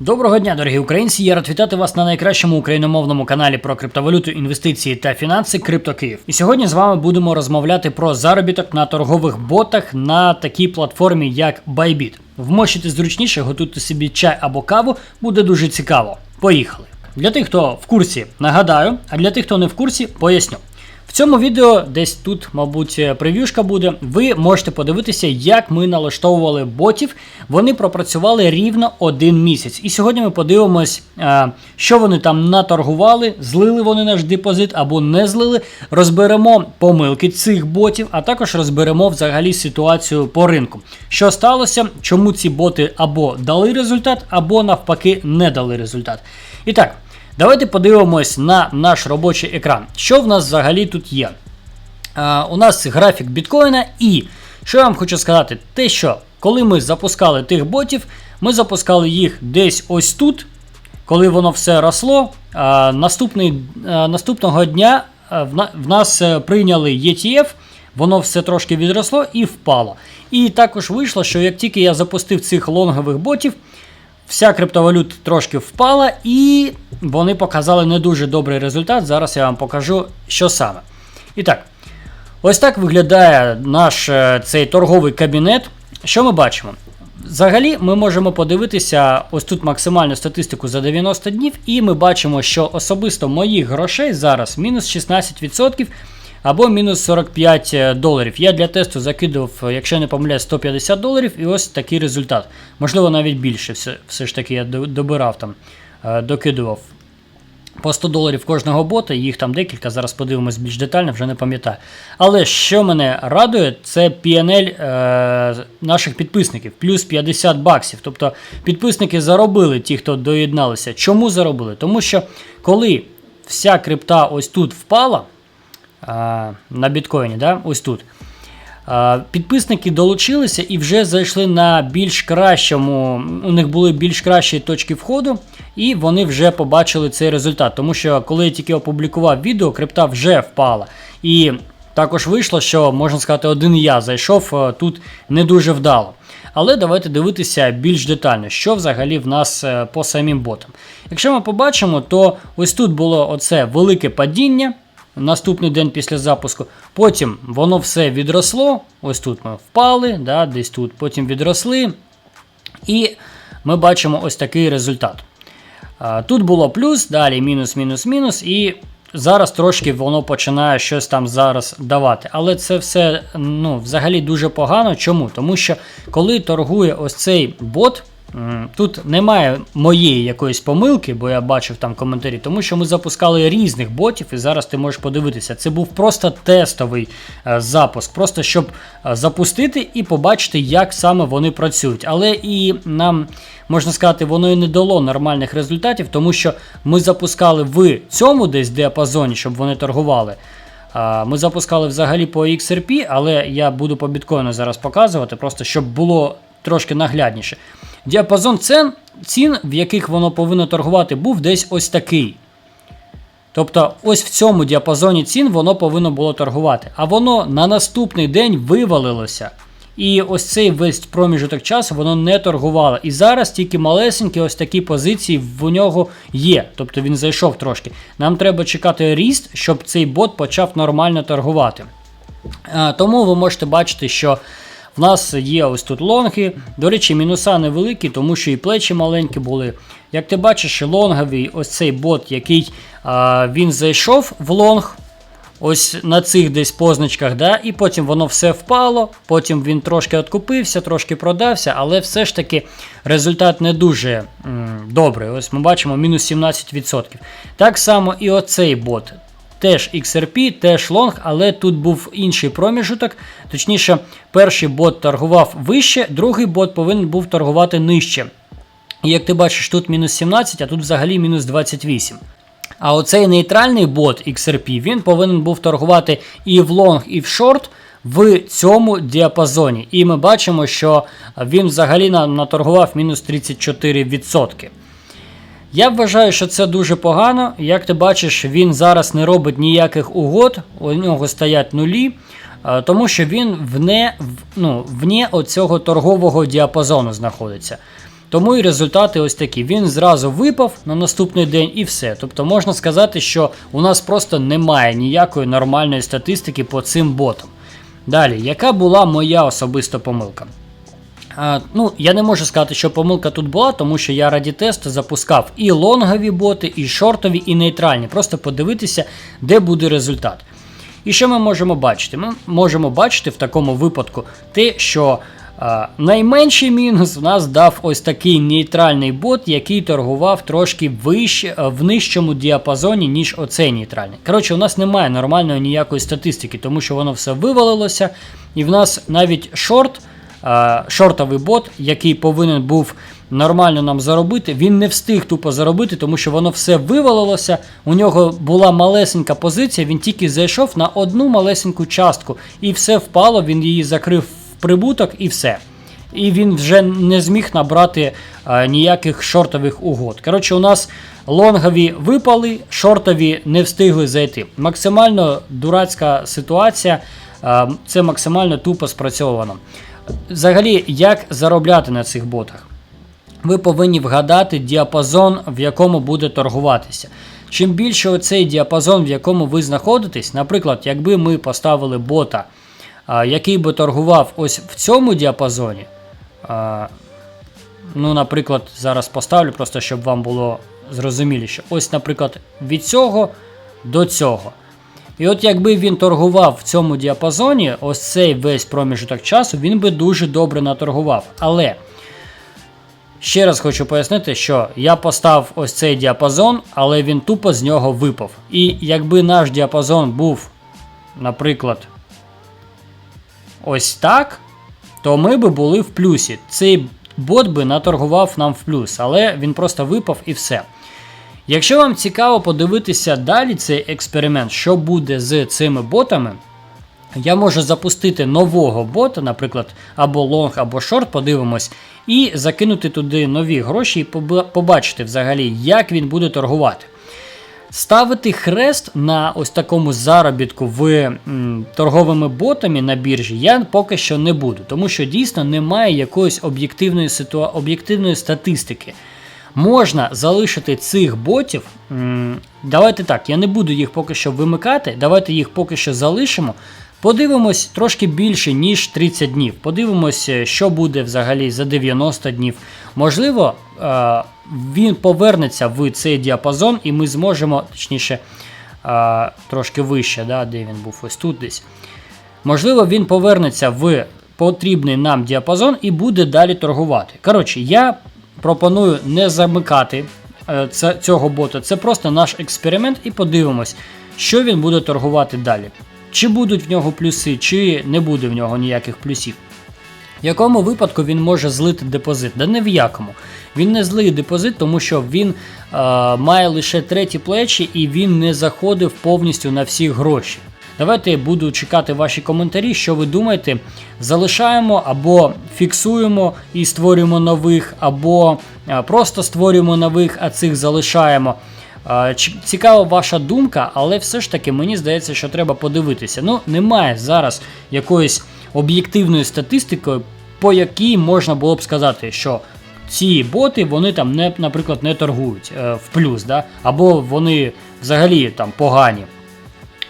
Доброго дня, дорогі українці! Я рад вітати вас на найкращому україномовному каналі про криптовалюту, інвестиції та фінанси Крипто Київ. І сьогодні з вами будемо розмовляти про заробіток на торгових ботах на такій платформі, як Bybit. Вмощити зручніше, готуйте собі чай або каву, буде дуже цікаво. Поїхали! Для тих, хто в курсі, нагадаю, а для тих, хто не в курсі, поясню. Цьому відео, десь тут, мабуть, прев'юшка буде, ви можете подивитися, як ми налаштовували ботів. Вони пропрацювали рівно один місяць. І сьогодні ми подивимось, е, що вони там наторгували, злили вони наш депозит або не злили. Розберемо помилки цих ботів, а також розберемо взагалі ситуацію по ринку. Що сталося, чому ці боти або дали результат, або навпаки не дали результат. І так. Давайте подивимось на наш робочий екран. Що в нас взагалі тут є? А, у нас графік біткоїна, і що я вам хочу сказати, те, що коли ми запускали тих ботів, ми запускали їх десь ось тут, коли воно все росло. А, наступний, а, наступного дня а, в, нас е, прийняли ETF, воно все трошки відросло і впало. І також вийшло, що як тільки я запустив цих лонгових ботів, Вся криптовалюта трошки впала, і вони показали не дуже добрий результат. Зараз я вам покажу, що саме. І так, ось так виглядає наш е, цей торговий кабінет. Що ми бачимо? Взагалі, ми можемо подивитися ось тут максимальну статистику за 90 днів, і ми бачимо, що особисто моїх грошей зараз мінус 16% або мінус 45 доларів. Я для тесту закидував, якщо не помиляюсь, 150 доларів, і ось такий результат. Можливо, навіть більше. Все, все ж таки я добирав там, е, докидував. По 100 доларів кожного бота, їх там декілька, зараз подивимось більш детально, вже не пам'ятаю. Але що мене радує, це PNL е, наших підписників, плюс 50 баксів. Тобто підписники заробили ті, хто доєдналися. Чому заробили? Тому що коли вся крипта ось тут впала на біткоїні, да? ось тут. Підписники долучилися і вже зайшли на більш кращому, у них були більш кращі точки входу, і вони вже побачили цей результат. Тому що коли я тільки опублікував відео, крипта вже впала. І також вийшло, що можна сказати, один я зайшов тут не дуже вдало. Але давайте дивитися більш детально, що взагалі в нас е, по самим ботам. Якщо ми побачимо, то ось тут було оце велике падіння наступний день після запуску. Потім воно все відросло. Ось тут ми впали, да, десь тут, потім відросли. І ми бачимо ось такий результат. Тут було плюс, далі мінус, мінус, мінус. І зараз трошки воно починає щось там зараз давати. Але це все ну, взагалі дуже погано. Чому? Тому що коли торгує ось цей бот. Тут немає моєї якоїсь помилки, бо я бачив там коментарі, тому що ми запускали різних ботів, і зараз ти можеш подивитися. Це був просто тестовий е, запуск, просто щоб е, запустити і побачити, як саме вони працюють. Але і нам можна сказати, воно і не дало нормальних результатів, тому що ми запускали в цьому десь діапазоні, щоб вони торгували. Ми запускали взагалі по XRP, але я буду по біткоїну зараз показувати, просто щоб було трошки наглядніше. Діапазон цін, цін, в яких воно повинно торгувати, був десь ось такий. Тобто, ось в цьому діапазоні цін воно повинно було торгувати. А воно на наступний день вивалилося. І ось цей весь проміжок часу воно не торгувало. І зараз тільки малесенькі ось такі позиції в нього є. Тобто він зайшов трошки. Нам треба чекати ріст, щоб цей бот почав нормально торгувати. А, тому ви можете бачити, що в нас є ось тут лонги. До речі, мінуса невеликі, тому що і плечі маленькі були. Як ти бачиш, лонговий ось цей бот, який а, він зайшов в лонг. Ось на цих десь позначках, да, і потім воно все впало, потім він трошки откупився, трошки продався, але все ж таки результат не дуже м, добрий. Ось ми бачимо мінус 17%. Так само і оцей бот. Теж XRP, теж лонг, але тут був інший проміжуток. Точніше, перший бот торгував вище, другий бот повинен був торгувати нижче. І як ти бачиш, тут мінус 17, а тут взагалі мінус 28. А оцей нейтральний бот XRP він повинен був торгувати і в лонг, і в шорт в цьому діапазоні. І ми бачимо, що він взагалі наторгував мінус 34%. Я вважаю, що це дуже погано. Як ти бачиш, він зараз не робить ніяких угод, у нього стоять нулі, тому що він вне, ну, вне оцього торгового діапазону знаходиться. Тому і результати ось такі. Він зразу випав на наступний день і все. Тобто можна сказати, що у нас просто немає ніякої нормальної статистики по цим ботам. Далі, яка була моя особиста помилка? Ну, я не можу сказати, що помилка тут була, тому що я раді тесту запускав і лонгові боти, і шортові, і нейтральні. Просто подивитися, де буде результат. І що ми можемо бачити? Ми можемо бачити в такому випадку те, що а, найменший мінус в нас дав ось такий нейтральний бот, який торгував трошки вище, в нижчому діапазоні, ніж оцей нейтральний. Коротше, у нас немає нормальної ніякої статистики, тому що воно все вивалилося, і в нас навіть шорт. Е, шортовий бот, який повинен був нормально нам заробити, він не встиг тупо заробити, тому що воно все вивалилося. У нього була малесенька позиція, він тільки зайшов на одну малесеньку частку, і все впало, він її закрив в прибуток і все. І він вже не зміг набрати а, ніяких шортових угод. Коротше, у нас лонгові випали, шортові не встигли зайти. Максимально дурацька ситуація, а, це максимально тупо спрацьовано. Взагалі, як заробляти на цих ботах? Ви повинні вгадати діапазон, в якому буде торгуватися. Чим більше оцей діапазон, в якому ви знаходитесь, наприклад, якби ми поставили бота, який би торгував ось в цьому діапазоні, ну, наприклад, зараз поставлю, просто щоб вам було зрозуміліше. Ось, наприклад, від цього до цього. І от якби він торгував в цьому діапазоні, ось цей весь проміжок часу, він би дуже добре наторгував. Але ще раз хочу пояснити, що я постав ось цей діапазон, але він тупо з нього випав. І якби наш діапазон був, наприклад, ось так, то ми би були в плюсі. Цей бот би наторгував нам в плюс, але він просто випав і все. Якщо вам цікаво подивитися далі цей експеримент, що буде з цими ботами, я можу запустити нового бота, наприклад, або лонг, або шорт, подивимось, і закинути туди нові гроші і побачити взагалі, як він буде торгувати. Ставити хрест на ось такому заробітку в м, торговими ботами на біржі я поки що не буду, тому що дійсно немає якоїсь об'єктивної ситуа... об'єктивної статистики. Можна залишити цих ботів. Давайте так, я не буду їх поки що вимикати. Давайте їх поки що залишимо. Подивимось трошки більше, ніж 30 днів. Подивимось, що буде взагалі за 90 днів. Можливо, е, він повернеться в цей діапазон, і ми зможемо, точніше, е, трошки вище, да, де він був ось тут десь. Можливо, він повернеться в потрібний нам діапазон і буде далі торгувати. Коротше, я пропоную не замикати е, цього бота. Це просто наш експеримент, і подивимось, що він буде торгувати далі. Чи будуть в нього плюси, чи не буде в нього ніяких плюсів. В якому випадку він може злити депозит? Да не в якому. Він не злиє депозит, тому що він е, має лише треті плечі і він не заходив повністю на всі гроші. Давайте я буду чекати ваші коментарі, що ви думаєте. Залишаємо або фіксуємо і створюємо нових, або просто створюємо нових, а цих залишаємо. Цікава ваша думка, але все ж таки мені здається, що треба подивитися. Ну, немає зараз якоїсь об'єктивної статистики, по якій можна було б сказати, що ці боти вони там не, наприклад, не торгують е, в плюс, да? або вони взагалі там погані.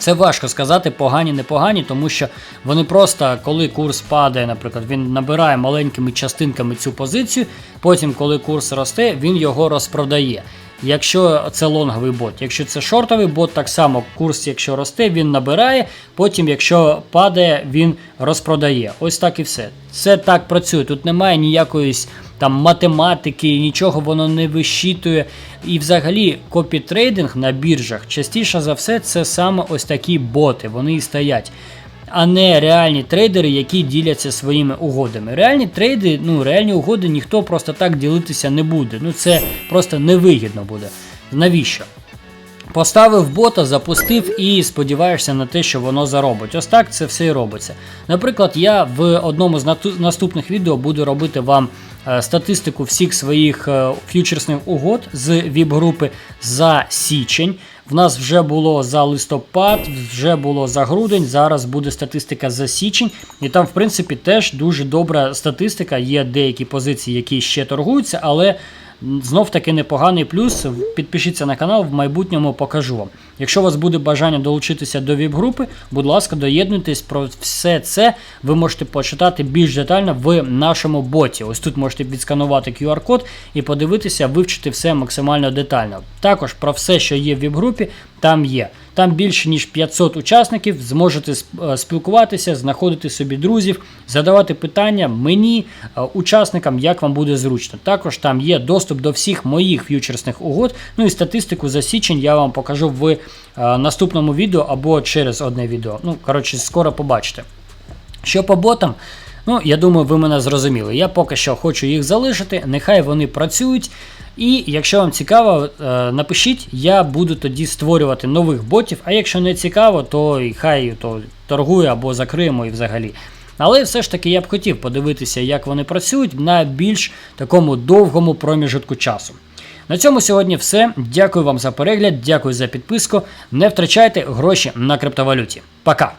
Це важко сказати, погані, не погані, тому що вони просто, коли курс падає, наприклад, він набирає маленькими частинками цю позицію, потім, коли курс росте, він його розпродає. Якщо це лонговий бот, якщо це шортовий бот, так само курс, якщо росте, він набирає, потім, якщо падає, він розпродає. Ось так і все. Це так працює. Тут немає ніякої там математики, нічого воно не вищитує. І взагалі копітрейдинг на біржах частіше за все це саме ось такі боти. Вони і стоять а не реальні трейдери, які діляться своїми угодами. Реальні трейди, ну реальні угоди ніхто просто так ділитися не буде. Ну це просто невигідно буде. Навіщо? Поставив бота, запустив і сподіваєшся на те, що воно заробить. Ось так це все і робиться. Наприклад, я в одному з наступних відео буду робити вам статистику всіх своїх е, ф'ючерсних угод з ВІП-групи за січень. В нас вже було за листопад, вже було за грудень. Зараз буде статистика за січень, і там, в принципі, теж дуже добра статистика. Є деякі позиції, які ще торгуються, але знов таки непоганий плюс. Підпишіться на канал, в майбутньому покажу вам. Якщо у вас буде бажання долучитися до ВІП-групи, будь ласка, доєднуйтесь про все це. Ви можете почитати більш детально в нашому боті. Ось тут можете відсканувати QR-код і подивитися, вивчити все максимально детально. Також про все, що є в ВІП-групі, там є. Там більше ніж 500 учасників, зможете е, спілкуватися, знаходити собі друзів, задавати питання мені, е, учасникам, як вам буде зручно. Також там є доступ до всіх моїх ф'ючерсних угод. Ну і статистику за січень я вам покажу в е, наступному відео або через одне відео. Ну, коротше, скоро побачите. Що по ботам? Ну, я думаю, ви мене зрозуміли. Я поки що хочу їх залишити, нехай вони працюють. І якщо вам цікаво, е, напишіть, я буду тоді створювати нових ботів. А якщо не цікаво, то і хай то торгує або закриємо і взагалі. Але все ж таки я б хотів подивитися, як вони працюють на більш такому довгому проміжутку часу. На цьому сьогодні все. Дякую вам за перегляд, дякую за підписку. Не втрачайте гроші на криптовалюті. Пока!